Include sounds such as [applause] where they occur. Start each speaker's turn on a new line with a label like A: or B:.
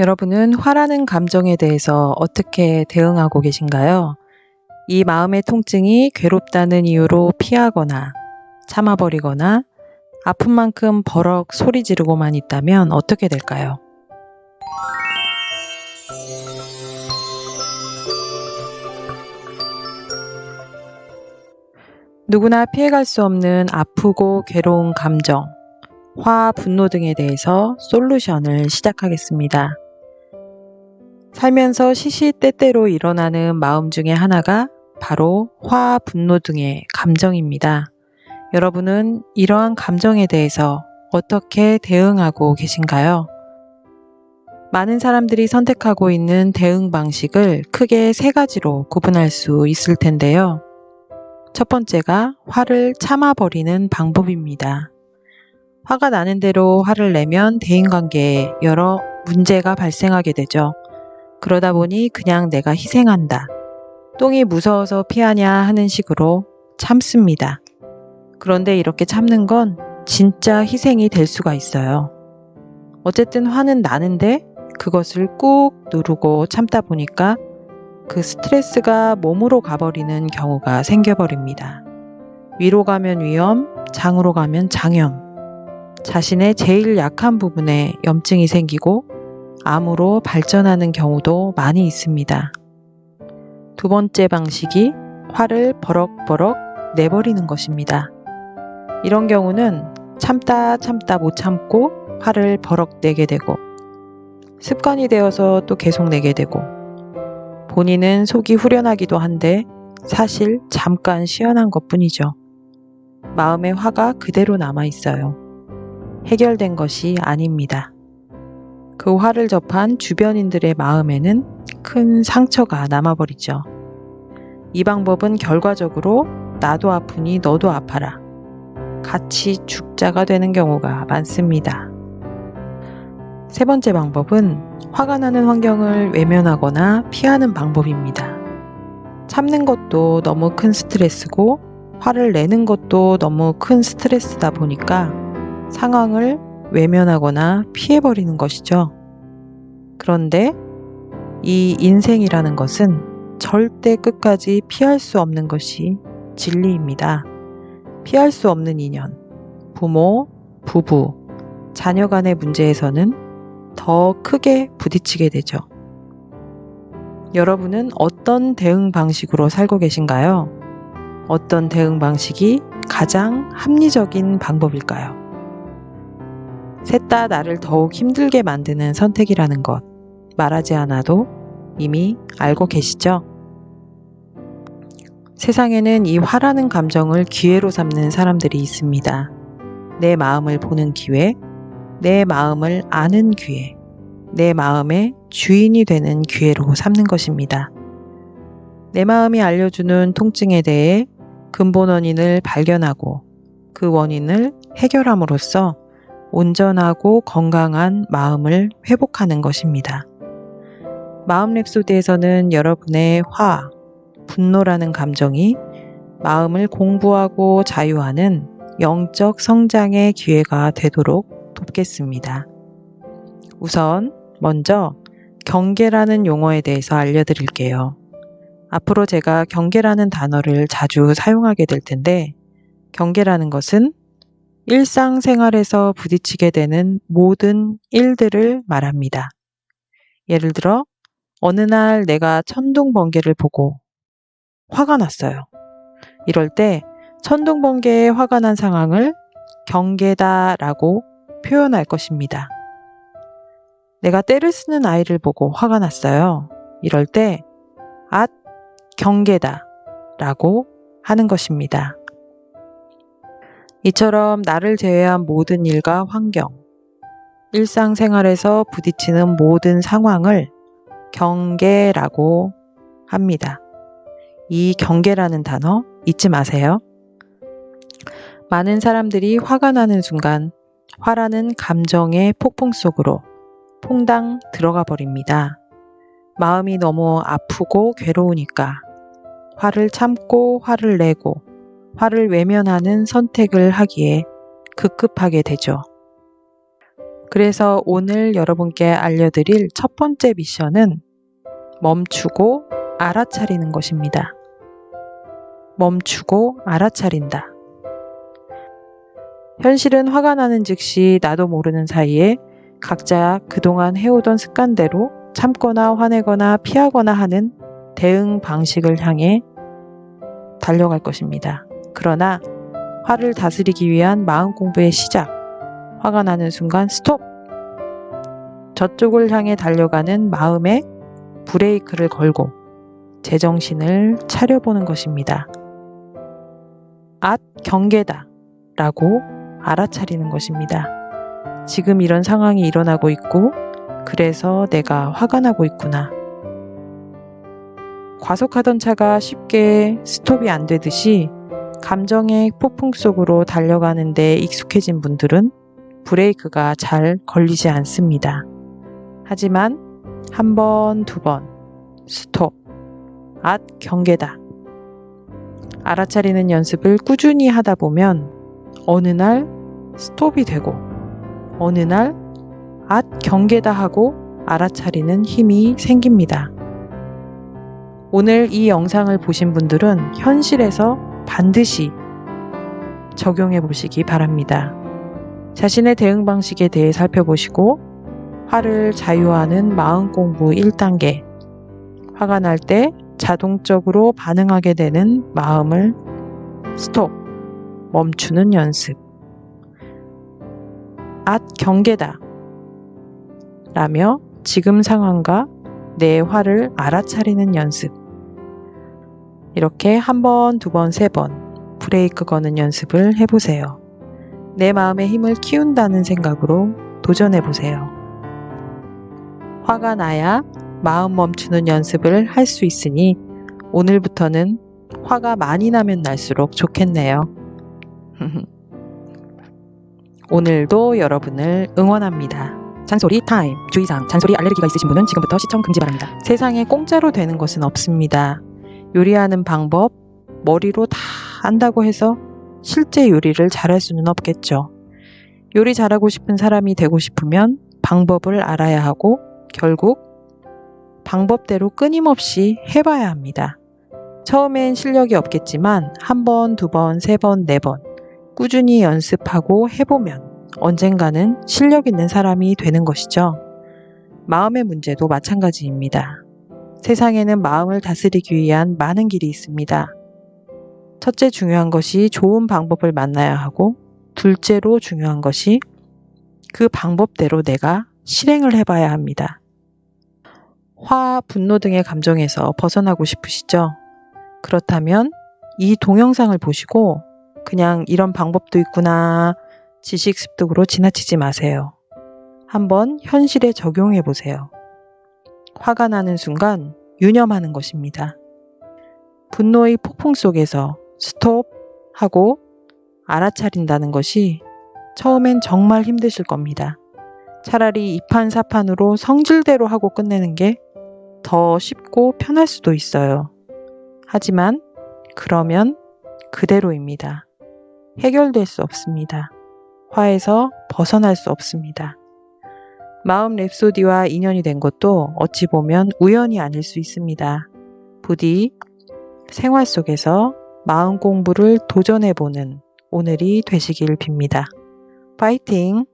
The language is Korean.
A: 여러분은 화라는 감정에 대해서 어떻게 대응하고 계신가요? 이 마음의 통증이 괴롭다는 이유로 피하거나 참아버리거나 아픈 만큼 버럭 소리 지르고만 있다면 어떻게 될까요? 누구나 피해갈 수 없는 아프고 괴로운 감정, 화, 분노 등에 대해서 솔루션을 시작하겠습니다. 살면서 시시때때로 일어나는 마음 중에 하나가 바로 화, 분노 등의 감정입니다. 여러분은 이러한 감정에 대해서 어떻게 대응하고 계신가요? 많은 사람들이 선택하고 있는 대응 방식을 크게 세 가지로 구분할 수 있을 텐데요. 첫 번째가 화를 참아버리는 방법입니다. 화가 나는 대로 화를 내면 대인관계에 여러 문제가 발생하게 되죠. 그러다 보니 그냥 내가 희생한다. 똥이 무서워서 피하냐 하는 식으로 참습니다. 그런데 이렇게 참는 건 진짜 희생이 될 수가 있어요. 어쨌든 화는 나는데 그것을 꾹 누르고 참다 보니까 그 스트레스가 몸으로 가버리는 경우가 생겨버립니다. 위로 가면 위염, 장으로 가면 장염. 자신의 제일 약한 부분에 염증이 생기고 암으로 발전하는 경우도 많이 있습니다. 두 번째 방식이 화를 버럭버럭 내버리는 것입니다. 이런 경우는 참다 참다 못 참고 화를 버럭 내게 되고 습관이 되어서 또 계속 내게 되고 본인은 속이 후련하기도 한데 사실 잠깐 시원한 것 뿐이죠. 마음의 화가 그대로 남아 있어요. 해결된 것이 아닙니다. 그 화를 접한 주변인들의 마음에는 큰 상처가 남아버리죠. 이 방법은 결과적으로 나도 아프니 너도 아파라. 같이 죽자가 되는 경우가 많습니다. 세 번째 방법은 화가 나는 환경을 외면하거나 피하는 방법입니다. 참는 것도 너무 큰 스트레스고 화를 내는 것도 너무 큰 스트레스다 보니까 상황을 외면하거나 피해버리는 것이죠. 그런데 이 인생이라는 것은 절대 끝까지 피할 수 없는 것이 진리입니다. 피할 수 없는 인연, 부모, 부부, 자녀 간의 문제에서는 더 크게 부딪히게 되죠. 여러분은 어떤 대응 방식으로 살고 계신가요? 어떤 대응 방식이 가장 합리적인 방법일까요? 셋 다 나를 더욱 힘들게 만드는 선택이라는 것 말하지 않아도 이미 알고 계시죠? 세상에는 이 화라는 감정을 기회로 삼는 사람들이 있습니다. 내 마음을 보는 기회, 내 마음을 아는 기회, 내 마음의 주인이 되는 기회로 삼는 것입니다. 내 마음이 알려주는 통증에 대해 근본 원인을 발견하고 그 원인을 해결함으로써 온전하고 건강한 마음을 회복하는 것입니다. 마음 랩소디에서는 여러분의 화, 분노라는 감정이 마음을 공부하고 자유하는 영적 성장의 기회가 되도록 돕겠습니다. 우선 먼저 경계라는 용어에 대해서 알려드릴게요. 앞으로 제가 경계라는 단어를 자주 사용하게 될 텐데, 경계라는 것은 일상생활에서 부딪히게 되는 모든 일들을 말합니다. 예를 들어, 어느 날 내가 천둥 번개를 보고 화가 났어요. 이럴 때 천둥 번개에 화가 난 상황을 경계다라고 표현할 것입니다. 내가 때를 쓰는 아이를 보고 화가 났어요. 이럴 때, 앗, 경계다. 라고 하는 것입니다. 이처럼 나를 제외한 모든 일과 환경, 일상생활에서 부딪히는 모든 상황을 경계라고 합니다. 이 경계라는 단어 잊지 마세요. 많은 사람들이 화가 나는 순간 화라는 감정의 폭풍 속으로 퐁당 들어가 버립니다. 마음이 너무 아프고 괴로우니까 화를 참고 화를 내고 화를 외면하는 선택을 하기에 급급하게 되죠. 그래서 오늘 여러분께 알려드릴 첫 번째 미션은 멈추고 알아차리는 것입니다. 멈추고 알아차린다. 현실은 화가 나는 즉시 나도 모르는 사이에 각자 그동안 해오던 습관대로 참거나 화내거나 피하거나 하는 대응 방식을 향해 달려갈 것입니다. 그러나 화를 다스리기 위한 마음 공부의 시작. 화가 나는 순간 스톱! 저쪽을 향해 달려가는 마음에 브레이크를 걸고 제정신을 차려보는 것입니다. 앗 경계다 라고 알아차리는 것입니다. 지금 이런 상황이 일어나고 있고 그래서 내가 화가 나고 있구나. 과속하던 차가 쉽게 스톱이 안 되듯이 감정의 폭풍 속으로 달려가는데 익숙해진 분들은 브레이크가 잘 걸리지 않습니다. 하지만 한 번, 두 번, 스톱, 앗 경계다. 알아차리는 연습을 꾸준히 하다 보면 어느 날 스톱이 되고 어느 날 앗 경계다 하고 알아차리는 힘이 생깁니다. 오늘 이 영상을 보신 분들은 현실에서 반드시 적용해 보시기 바랍니다. 자신의 대응 방식에 대해 살펴보시고 화를 자유하는 마음 공부 1단계. 화가 날 때 자동적으로 반응하게 되는 마음을 스톱 멈추는 연습 앗 경계다. 라며 지금 상황과 내 화를 알아차리는 연습 이렇게 한 번, 두 번, 세 번 브레이크 거는 연습을 해보세요. 내 마음의 힘을 키운다는 생각으로 도전해 보세요. 화가 나야 마음 멈추는 연습을 할 수 있으니 오늘부터는 화가 많이 나면 날수록 좋겠네요. [laughs] 오늘도 여러분을 응원합니다. 잔소리 타임. 주의사항. 잔소리 알레르기가 있으신 분은 지금부터 시청 금지 바랍니다. 세상에 공짜로 되는 것은 없습니다. 요리하는 방법, 머리로 다 안다고 해서 실제 요리를 잘할 수는 없겠죠. 요리 잘하고 싶은 사람이 되고 싶으면 방법을 알아야 하고 결국 방법대로 끊임없이 해봐야 합니다. 처음엔 실력이 없겠지만 한 번, 두 번, 세 번, 네 번 꾸준히 연습하고 해보면 언젠가는 실력 있는 사람이 되는 것이죠. 마음의 문제도 마찬가지입니다. 세상에는 마음을 다스리기 위한 많은 길이 있습니다. 첫째 중요한 것이 좋은 방법을 만나야 하고, 둘째로 중요한 것이 그 방법대로 내가 실행을 해봐야 합니다. 화, 분노 등의 감정에서 벗어나고 싶으시죠? 그렇다면 이 동영상을 보시고 그냥 이런 방법도 있구나 지식 습득으로 지나치지 마세요. 한번 현실에 적용해 보세요. 화가 나는 순간 유념하는 것입니다. 분노의 폭풍 속에서 스톱 하고 알아차린다는 것이 처음엔 정말 힘드실 겁니다. 차라리 이판사판으로 성질대로 하고 끝내는 게 더 쉽고 편할 수도 있어요. 하지만 그러면 그대로입니다. 해결될 수 없습니다. 화에서 벗어날 수 없습니다. 마음 랩소디와 인연이 된 것도 어찌 보면 우연이 아닐 수 있습니다. 부디 생활 속에서 마음 공부를 도전해보는 오늘이 되시길 빕니다. 파이팅!